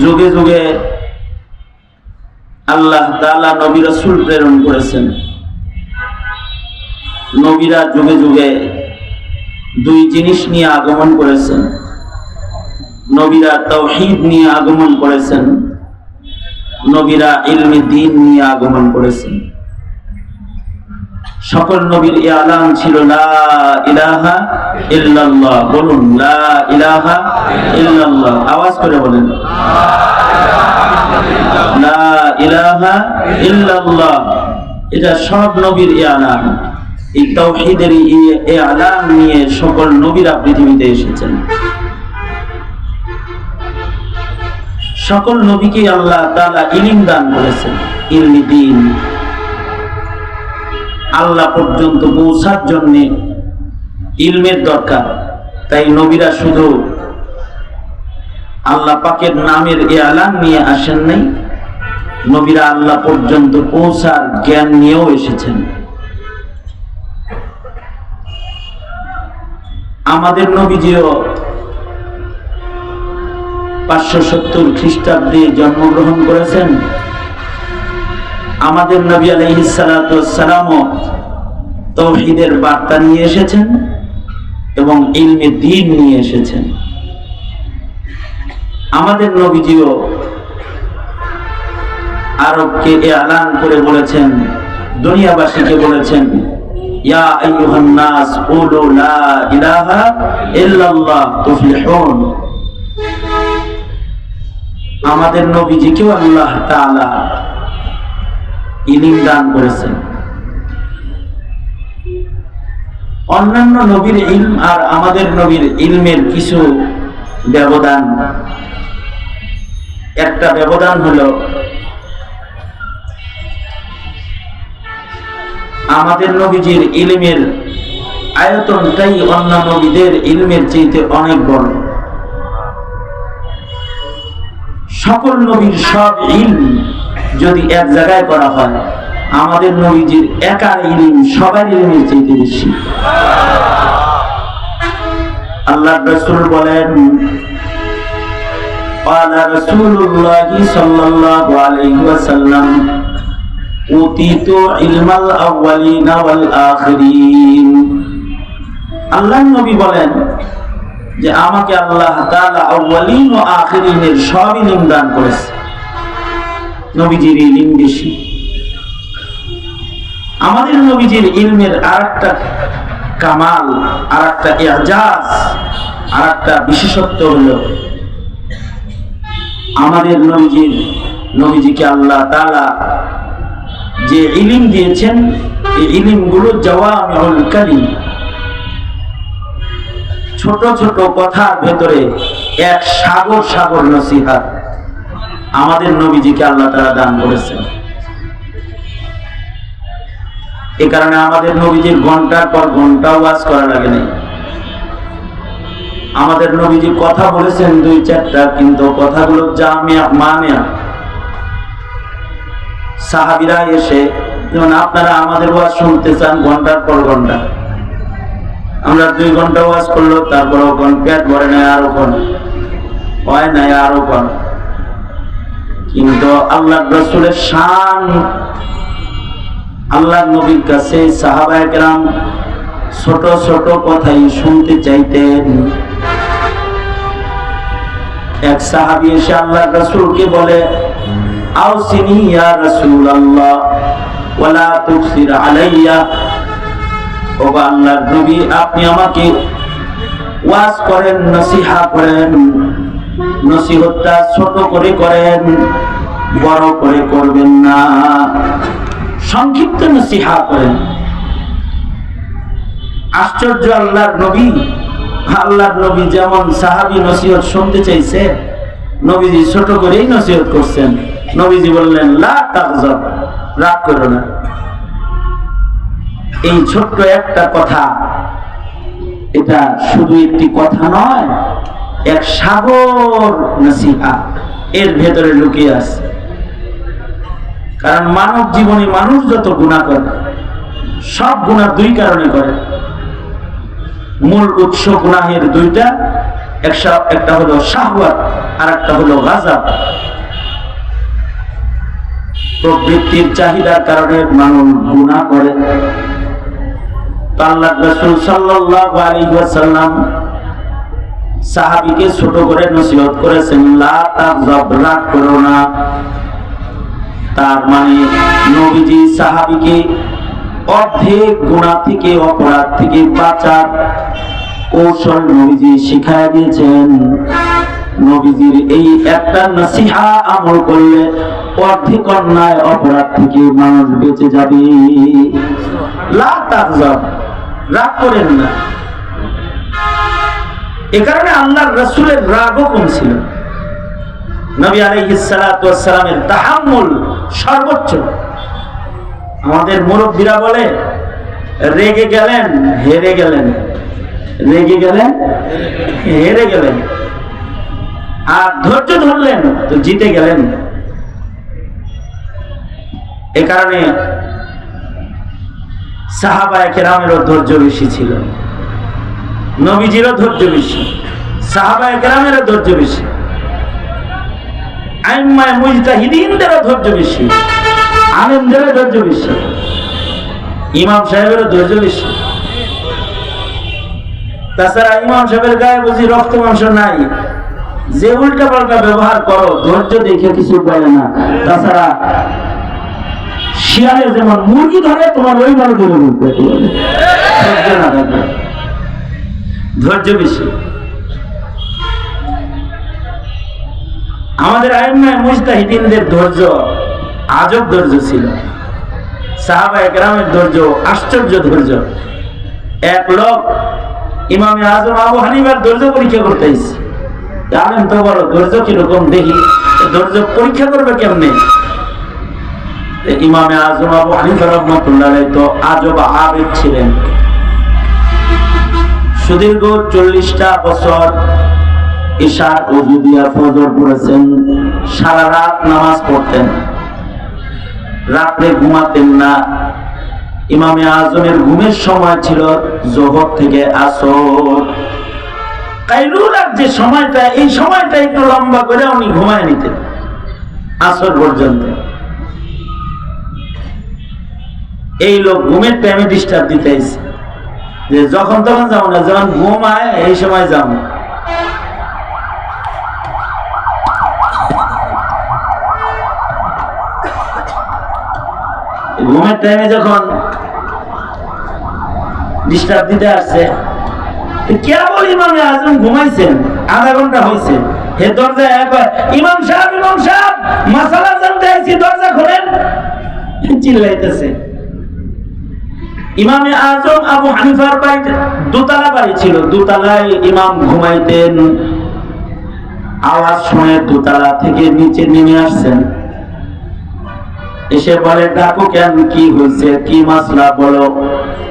যুগে যুগে আল্লাহ তালা নবী সুর প্রেরণ করেছেন। নবীরা যুগে যুগে দুই জিনিস নিয়ে আগমন করেছেন। নবীরা তৌহিদ নিয়ে আগমন করেছেন। নবীরা ইলমি দিন নিয়ে আগমন করেছেন। সকল নবীর এ আলাম ছিল লা ইলাহা ইল্লাল্লাহ। বলুন, লা ইলাহা ইল্লাল্লাহ। আওয়াজ করে বলেন। লা ইলাহা ইল্লাল্লাহ। এটা সব নবীর এ আলাম। এই তাওহীদের এ আলাম নিয়ে সকল নবীরা পৃথিবীতে এসেছেন। সকল নবীকে আল্লাহ তাআলা ইলম দান করেছেন। ইলমি দিন। আল্লাহ পর্যন্ত পৌঁছার জন্য ইলমের দরকার। তাই নবীরা শুধু আল্লাহ পাকের নামের এ আলাম নিয়ে আসেন নাই, নবীরা আল্লাহ পর্যন্ত পৌঁছার জ্ঞান নিয়েও এসেছেন। আমাদের নবীজিও পাঁচশো সত্তর খ্রিস্টাব্দে জন্মগ্রহণ করেছেন। আমাদের নবী আলহিসালামও তৌহিদের বার্তা নিয়ে এসেছেন এবং ইলমে দিন নিয়ে এসেছেন। আমাদের নবীজিও আরবকে এ আলান করে বলেছেন, দুনিয়াবাসীকে বলেছেন আমাদের নবীজিকেও আল্লাহ তাআলা ইলিম দান করেছেন। অন্যান্য নবীর ইলম আর আমাদের নবীর ইলমের কিছু ব্যবধান। একটা ব্যবধান হলো, আমাদের নবীজির ইলমের আয়তনটাই অন্য নবীদের ইলমের চেয়েতে অনেক বড়। সকল নবীর সব ইলম যদি এক জায়গায় করা হয় আমাদের নবীজির একার ইলিম সবার ইলিমের চাইতে বেশি আল্লাহ রসুল বলেন قال رسول الله صلى الله عليه وسلم أوتيت علم الأولين والآخرين আল্লাহ নবী বলেন যে আমাকে আল্লাহ তাআলা আউয়ালিন ও আখিরিনের সব ইলম দান করেছে নবীজির ইলম বেশি। আমাদের নবীজির ইলমের আর একটা কামাল আর একটা এজাজ আর একটা বিশেষত্ব হলো আমাদের নবীজির, নবীজিকে আল্লাহ তাআলা যে ইলিম দিয়েছেন, এই ইলিমগুলো জওয়ামিউল কালিম ছোট ছোট কথার ভেতরে এক সাগর সাগর নসিহাত। আমাদের নবীজিকে আল্লাহ তারা দান করেছেন। এ কারণে আমাদের নবীজির ঘণ্টার পর ঘণ্টা ওয়াজ করা লাগে নাই। আমাদের নবীজি কথা বলেছেন দুই চারটা, কিন্তু কথাগুলো জামিয়া মামিয়া। সাহাবিরা এসে, যেমন আপনারা আমাদের ওয়াজ শুনতে চান ঘণ্টার পর ঘণ্টা। আমরা দুই ঘণ্টা ওয়াজ করল তারপর ওখান পেট ভরে নেয় আরও কোন হয় নাই আরও কোন কিন্তু আল্লাহ রসুলের শান আল্লাহ নবীর কাছে সাহাবায় কেরাম ছোট ছোট কথাই শুনতে চাইতেন। এক সাহাবি এসে আল্লাহ রসুলকে বলে আউসিনি ইয়া রাসূল আল্লাহ ওয়ালা তুকসির আলাইয়া। ও আল্লাহর নবী, আপনি আমাকে ওয়াজ করেন, নসিহা করেন। নসিহতটা ছোট করে করেন, বড় করে করবেন না। সংক্ষিপ্ত নসিহা করেন। আশ্চর্য আল্লাহর নবী আল্লাহর নবী যেমন সাহাবি নসিহত শুনতে চাইছে, নবীজি ছোট করেই নসিহত করছেন। নবীজি বললেন রাগ করো না। এই ছোট্ট একটা কথা, এটা শুধু একটি কথা নয় এক সাগর নসিহা এর ভেতরে লুকিয়ে আছে। কারণ মানব জীবনে মানুষ যত গুণা করে, সব গুণা দুই কারণে করে। মূল উৎস গুনাহের দুইটা একটা হলো শাহওয়াত আর একটা হলো গাজাব। প্রবৃত্তির চাহিদার কারণে মানুষ গুণা করে। তো আল্লাহ রসুল সাল্লাল্লাহু আলাইহি ওয়াসাল্লাম সাহাবীকে ছোট করে নসিহত করেছেন রাগ করো না। তার মানে নবীজি সাহাবীকে অর্ধেক গুণা থেকে, অপরাধ থেকে বাঁচার কৌশল নবীজি শিখায় দিয়েছেন। নবীজির এই একটা নসিহা আমল করলে অর্ধেক অন্যায়, অপরাধ থেকে মানুষ বেঁচে যাবে। রাগ করেন না। এ কারণে আল্লাহর রসুলের রাগও নবী আলাইহিসসালামের তাহাম্মুল সর্বোচ্চ। আমাদের মুরব্বীরা বলে, রেগে গেলেন, হেরে গেলেন। রেগে গেলেন, হেরে গেলেন। আর ধৈর্য ধরলেন, তো জিতে গেলেন। এ কারণে সাহাবায় কেরামেরও ধৈর্য বেশি ছিল। নবীজিরও ধৈর্য বেশি, সাহাবায় কেরামেরও ধৈর্য বেশি তাছাড়া ইমাম সাহেবের গায়ে রক্ত মাংস নাই। যে উল্টা ব্যবহার করো, ধৈর্য দেখে কিছু বলে না। তাছাড়া শিয়ালের যেমন মুরগি ধরে, তোমার ওই ধৈর্য না থাকবে ধৈর্য বেশি। আমাদের আইমায় মুজতাহিদিনদের ধৈর্য আজব ধৈর্য ছিল। ধৈর্য আশ্চর্য ধৈর্য। এক লোক ইমামে আজম আবু হানিবার ধৈর্য পরীক্ষা করতে জানেন তো বড় ধৈর্য কীরকম দেখি? ধৈর্য পরীক্ষা করবে কেমনে? ইমামে আজম আবু হানিফা রহমতুল্লাহ তো আজব আবেদ ছিলেন। সুদীর্ঘ চল্লিশটা বছর ঈশার অজু দিয়া ফজর পড়েছেন, সারা রাত নামাজ পড়তেন। রাত্রে ঘুমাতেন না। ইমামে আজমের ঘুমের সময় ছিল জোহর থেকে আসর। কাইলুলার যে সময়টা, এই সময়টা একটু লম্বা করে উনি ঘুমায় নিতেন, আসর পর্যন্ত। এই লোক ঘুমের টাইমে ডিস্টার্ব দিতে যে যখন তখন যাব না, যখন ঘুম আয় এই সময় যাব। ঘুমের টাইমে যখন ডিস্টার্ব দিতে আসছে কেবল ইমামে আজম ঘুমাইছেন, আধা ঘণ্টা হয়েছে হে দরজা এক ইমাম সাহেব ইমাম সাহেব, মাসালা জানতে আইছি, দরজা খোলেন? চিল্লাইতেছে। ইমামে আজম আবু হানিফার বাড়িতে দোতলা বাড়ি ছিল, দোতলায় ইমাম ঘুমাইতেন। আওয়াজ শুনে দোতলা থেকে নিচে নেমে আসছেন। এসে বলে, ডাকো কেন? কি হয়েছে কি মাসলা বলো?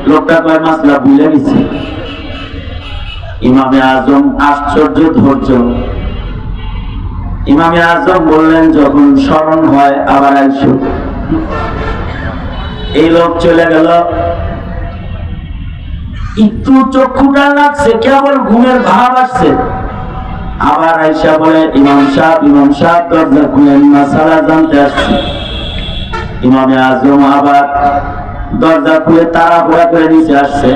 লোকটা কয়, মাসলা বুঝে গেছে। ইমামে আজম, আশ্চর্য, ধৈর্য। ইমামে আজম বললেন, যখন স্মরণ হয়, আবার আইসো। এই লোক চলে গেল। একটু চক্ষুটা লাগছে, কেবল ঘুমের ভাব আসছে। আবার আইসা বলে, ইমাম সাহেব ইমাম সাহেব, দরজা খুলেন মাসালা জানতে আসছি। ইমামে আজম আবার দরজা খুলে তারা ঘোরা করে নিচে আসছে।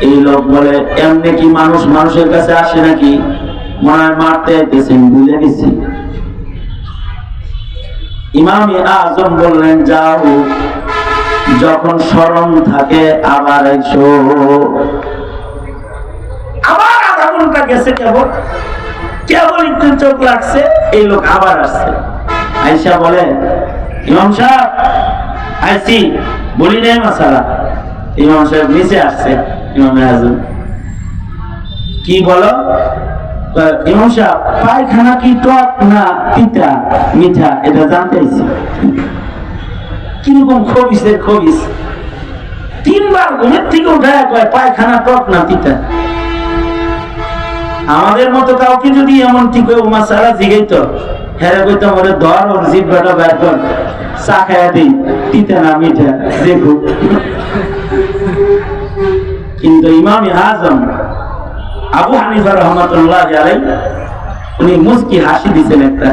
এই লোক বলে, এমনি কি মানুষ মানুষের কাছে আসে নাকি? মনে মারতে আইতেছেন, বুঝে গেছি। ইমামে আজম বললেন, যাও। যখন স্মরণ থাকে, আবার এসো। আবার আধা ঘণ্টা গেছে কেবল। কেবল একটু চোখ লাগছে, এই লোক আবার আসছে। আইসা বলে, ইমাম সাহেব আইসি বলি নাই মাসালা। ইমাম সাহেব নিচে আসছে, ইমামে আজম কি বলো? ইমাম সাহেব, পায়খানা কি টক না পিতা মিঠা, এটা জানতে চাইছি কীরকম খবিসে খবিস? তিনবার ঘুমের থেকে উঠায় কয়, পায়খানা টক না পিতা আমাদের মতো কাউকে যদি এমন ঠিক উমা, সারা জিগাইত হ্যাঁ কইতাম, ওরে ধর, ওর জিব্বাটা বের কর। চা খাইয়া দিই পিতা না মিঠা, দেখো। কিন্তু ইমাম আজম, আবু হানিফা রহমতুল্লাহ আলাই উনি মুস্কি হাসি দিছেন একটা।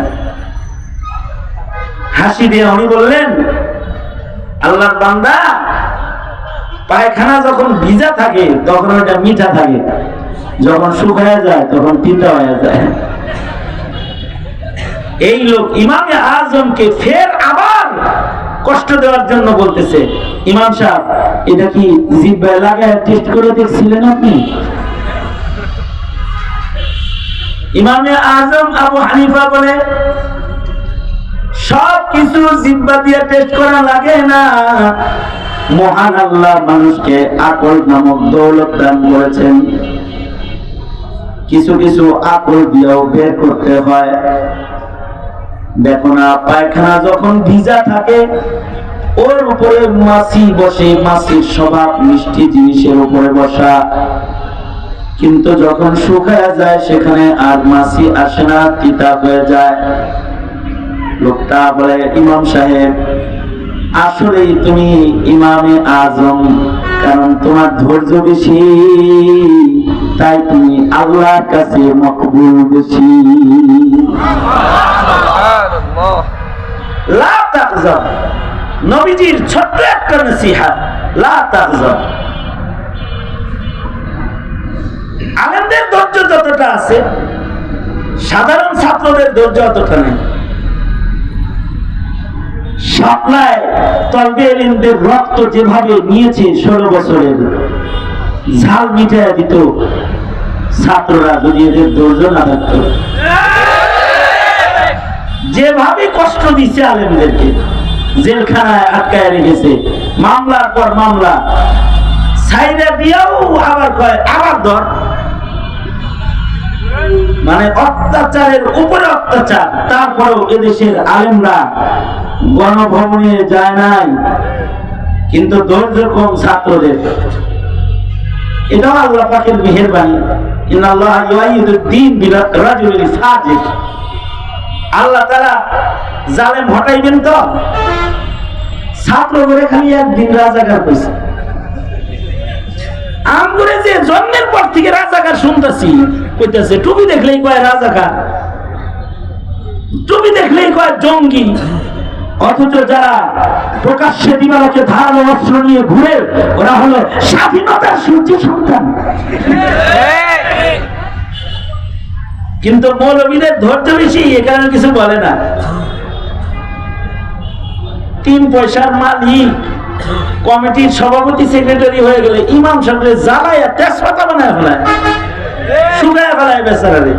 হাসি দিয়ে উনি বললেন আল্লাহর বান্দা, পায়খানা যখন ভিজা থাকে, তখন ওটা মিঠা থাকে। যখন শুকায় যায়, তখন তিতা হয়ে যায়। এই লোক ইমামে আজমকে ফের আবার কষ্ট দেওয়ার জন্য বলতেছে, ইমাম সাহেব, এটা কি জিব্বায় লাগায় টেস্ট করে দেখছিলেন আপনি? ইমামে আজম আবু হানিফা বলে সব কিছু জিব্বা দিয়ে টেস্ট করা লাগে না। মহান আল্লাহ মানুষকে আকল নামক দৌলত দান করেছেন। কিছু কিছু আকল দিয়েও বের করতে হয়। দেখো না পায়খানা যখন ভিজা থাকে, ওর উপরে মাছি বসে, মাছির স্বভাব মিষ্টি জিনিসের উপরে বসা। কিন্তু যখন শুকায় যায়, সেখানে আর মাছি আসে না, তিতা হয়ে যায়। লোকটা বলে ইমাম সাহেব আসলেই তুমি ইমামে আজম কারণ তোমার ধৈর্য বেশি তাই তুমি আল্লাহর কাছে মকবুল বেশি। লা তাকজাব নবীজির ছোট্ট একটা নসিহাত লা তাকজাব আলেমদের ধৈর্য যতটা আছে সাধারণ ছাত্রদের ধৈর্য অতটা নেই। রক্ত যেভাবে নিয়েছে ষোলো বছরের, ঝাল দিত ছাত্ররা যদি এদের যেভাবে কষ্ট দিচ্ছে আলেমদেরকে, জেলখানায় আটকায় রেখেছে, মামলার পর মামলা সাইডে দিয়েও আবার কয়, আবার ধর। মানে অত্যাচারের, উপরে অত্যাচার, তারপরেও এদেশের আলেমরা গণভবনে যায় নাই। কিন্তু ধৈর্য কম ছাত্রদের। এটাও আল্লাহ মেহেরবানি। আল্লাহ তারা জালেম হটাইবেন তো? ছাত্র করে খালি একদিন রাজাকার কইছে। যে জন্মের পর থেকে রাজাকার শুনতেছি, কইতেছে, টুপি দেখলেই কয় রাজাকার? টুপি দেখলেই কয় জঙ্গি? অথচ যারা প্রকাশ্যে দিবালকে ধারালো অস্ত্র নিয়ে ঘুরে, ওরা হলো স্বাধীনতার সন্তান। কিন্তু মৌলবীদের ধৈর্য বেশি, এ কারণে কিছু বলে না। তিন পয়সার মালিক কমিটির সভাপতি সেক্রেটারি হয়ে গেলে ইমাম সাহেবের জ্বালায় তেজপাতা বানায় ফেলায়। শুকায় ফেলায় বেচারারে।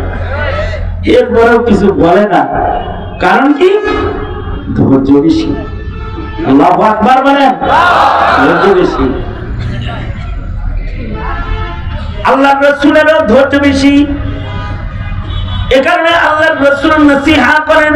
এরপরেও কিছু বলে না। কারণ কি? ধৈর্য বেশি আল্লাহ আকবার ধৈর্য বেশি আল্লাহ রসুলেরও ধৈর্য বেশি এ কারণে আল্লাহ রসুল নসিহা করেন।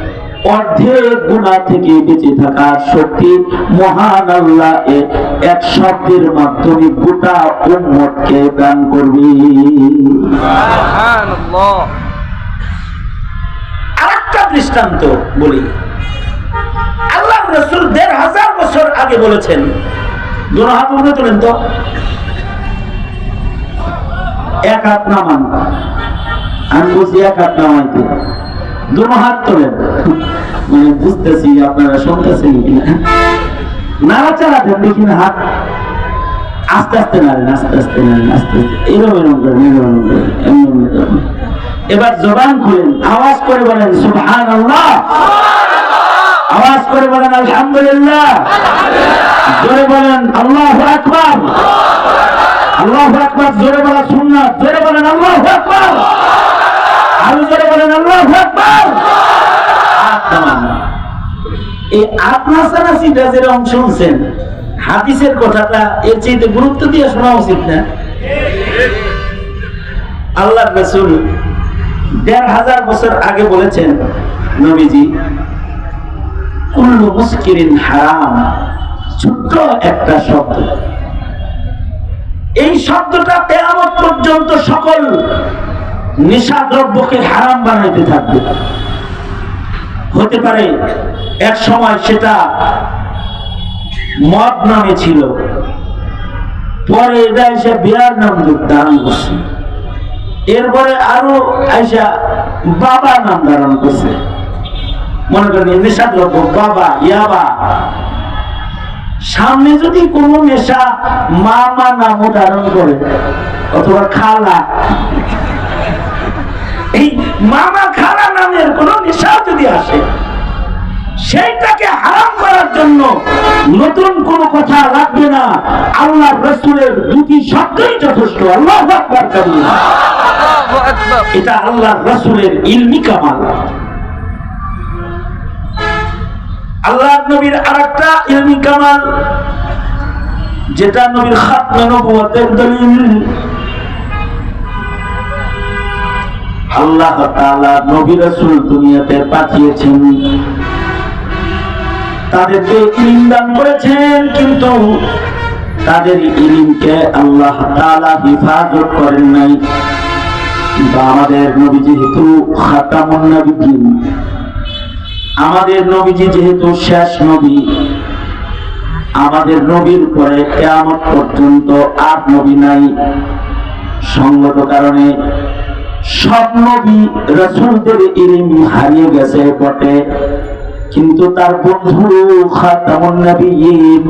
অর্ধেক গুণা থেকে বেঁচে থাকার শক্তি মহান আল্লাহ এক শব্দের মাধ্যমে গোটা উম্মতকে দান করবে। আরেকটা দৃষ্টান্ত বলি। আল্লাহ রসুল দেড় হাজার বছর আগে বলেছেন দুনো হাত উপরে তোলেন তো? এক হাত নামান। আমি বলছি এক হাত নামাইতে। মানে এবার জবান খুলেন, আওয়াজ করে বলেন সুবহান আল্লাহ আওয়াজ করে বলেন, আলহামদুলিল্লাহ। জোরে বলেন, আল্লাহ আকবার। আল্লাহ আকবার, জোরে বলা সুন্নাত। জোরে বলেন, আল্লাহ বলেন, আল্লাহ এই শুনছেন কথাটা এর গুরুত্ব দিয়ে শোনা উচিত না। আল্লাহ রসুল দেড় হাজার বছর আগে বলেছেন, নবীজি, কুল্লু মুস্কিরিন হারাম। ছোট্ট একটা শব্দ। এই শব্দটা কেয়ামত পর্যন্ত সকল নেশা দ্রব্যকে হারাম বানাইতে থাকবে। হতে পারে এক সময় সেটা মদ নামে ছিল। পরে এটা এসে বিয়ার নাম ধারণ করছে। এরপরে আরও আইসা বাবা নাম ধারণ করছে। মনে করেন নেশা দ্রব্য বাবা, ইয়াবা। সামনে যদি কোনো নেশা মামা নামও ধারণ করে, অথবা খালা এই মামা খালা নামের কোন নেশা যদি আসে সেইটাকে হারাম করার জন্য নতুন কোন কথা লাগবে না আল্লাহ রসুলের দুটি শব্দই যথেষ্ট আল্লাহ আকবার কাবীর। Allahu Akbar. এটা আল্লাহ রসুলের ইলমি কামাল আল্লাহ নবীর আরেকটা ইলমি কামাল যেটা নবীর খাতমে নবুয়তের দলিল আল্লাহ নবী রাসূল দুনিয়াতে পাঠিয়েছেন। তাদেরকে ইলম দান করেছেন, কিন্তু তাদের ইলিমকে আল্লাহ তাআলা হিফাজত করেন নাই। আমাদের নবী যেহেতু আমাদের নবীজি যেহেতু শেষ নবী, আমাদের নবীর পরে কেয়ামত পর্যন্ত আর নবী নাই। সঙ্গত কারণে সব নবী হারিয়ে গেছে বটে। কিন্তু তার বন্ধু খাতামুন নবীন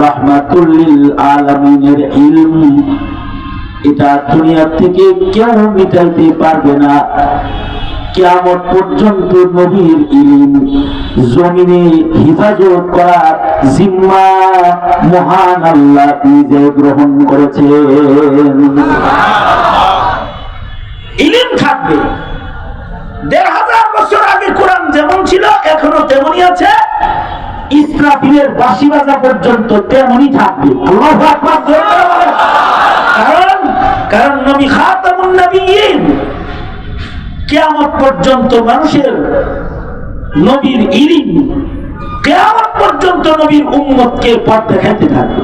রহমাতুল্লিল আলামিনের ইলম এটা দুনিয়া থেকে কেউ মিটাইতে পারবে না। পর্যন্ত নবীর ইলিম জমিনে হিফাজত করার জিম্মা মহান আল্লাহ নিজে গ্রহণ করেছেন। ইলিম থাকবে। দেড় হাজার বছর আগে কোরআন যেমন ছিল, এখনও তেমনই আছে। ইসরাফিলের বাসি বাজা পর্যন্ত তেমনই থাকবে। আল্লাহু। কারণ কারণ নবী খাতামুন নবীন। কিয়ামত পর্যন্ত মানুষের নবীর ইলিম, কিয়ামত পর্যন্ত নবীর উম্মতকে পথ দেখাতে থাকবে।